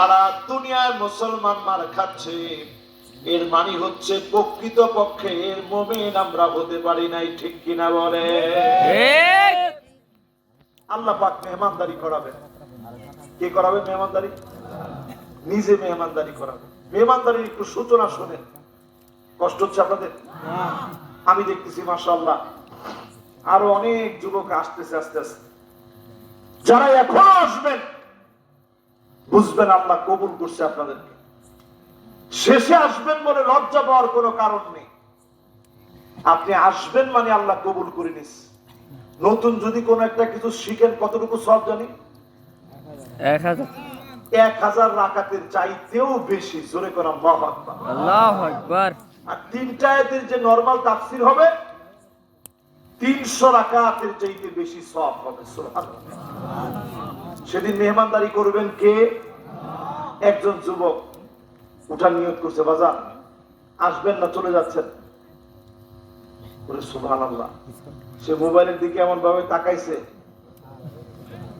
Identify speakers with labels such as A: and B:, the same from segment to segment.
A: সারা দুনিয়ায় মুসলমান মার খাচ্ছে। এর মানে হচ্ছে প্রকৃত পক্ষে এর মোমেন আমরা হতে পারি নাই ঠিক কিনা বলে? আল্লাহ পাক মেহমানদারি করাবেন। কে করাবে মেহমানদারি? নিজে মেহমানদারি করাবে মেহমানদারির একটু সূচনা শোনেন। কষ্ট হচ্ছে আপনাদের? আমি দেখতেছি মাশাআল্লাহ। আরও অনেক যুবক আসতেছে আস্তে আস্তে যারা এখনও আসবেন বুঝবেন আল্লাহ কবুল করছে আপনাদেরকে। শেষে আসবেন বলে লজ্জা পাওয়ার কোনো কারণ নেই। আপনি আসবেন মানে আল্লাহ কবুল করে নিস। নতুন যদি কোনো একটা কিছু শিখেন কতটুকু সব জানি?
B: এক হাজার।
A: এক হাজার রাকাতের চাইতেও বেশি জোরে করা মহাত্মা আর তিনটা আয়াতের যে নরমাল তাফসির হবে তিনশো রাকাতের চাইতে বেশি সব হবে সেদিন মেহমানদারি করবেন কে? একজন যুবক উঠার নিয়ত করছে বাজার। আসবেন না, চলে যাচ্ছেন। সুভান আল্লাহ সে মোবাইলের দিকে এমন ভাবে তাকাইছে।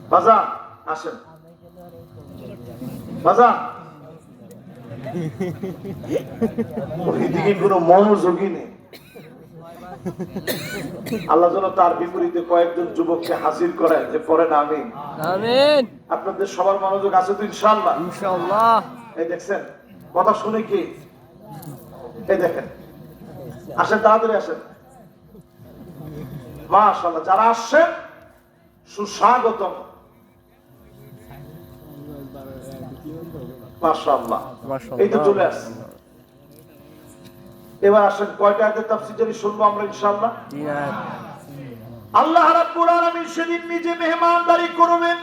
A: বাজার, আসেন। বাজার। ওইদিকে কোনো মনোযোগী নেই। আল্লাহ যেন তার বিপরীতে কয়েকজন যুবককে হাজির করেন যে পরে না আমি আপনাদের সবার মনোযোগ আছে তো ইনশাল্লাহ
B: ইনশাআল্লাহ।
A: এই দেখছেন কথা শুনে কি? এই দেখেন আসেন তাড়াতাড়ি আসেন। মাশাল্লাহ যারা আসছেন সুস্বাগতম। মাশাল্লাহ এই তো চলে আসছে। এবার আসেন কয়টা আয়াতের তাফসীর যদি শুনব আমরা ইনশাআল্লাহ। আল্লাহ রাব্বুল আলামিন সেদিন নিজে মেহমানদারি করবেন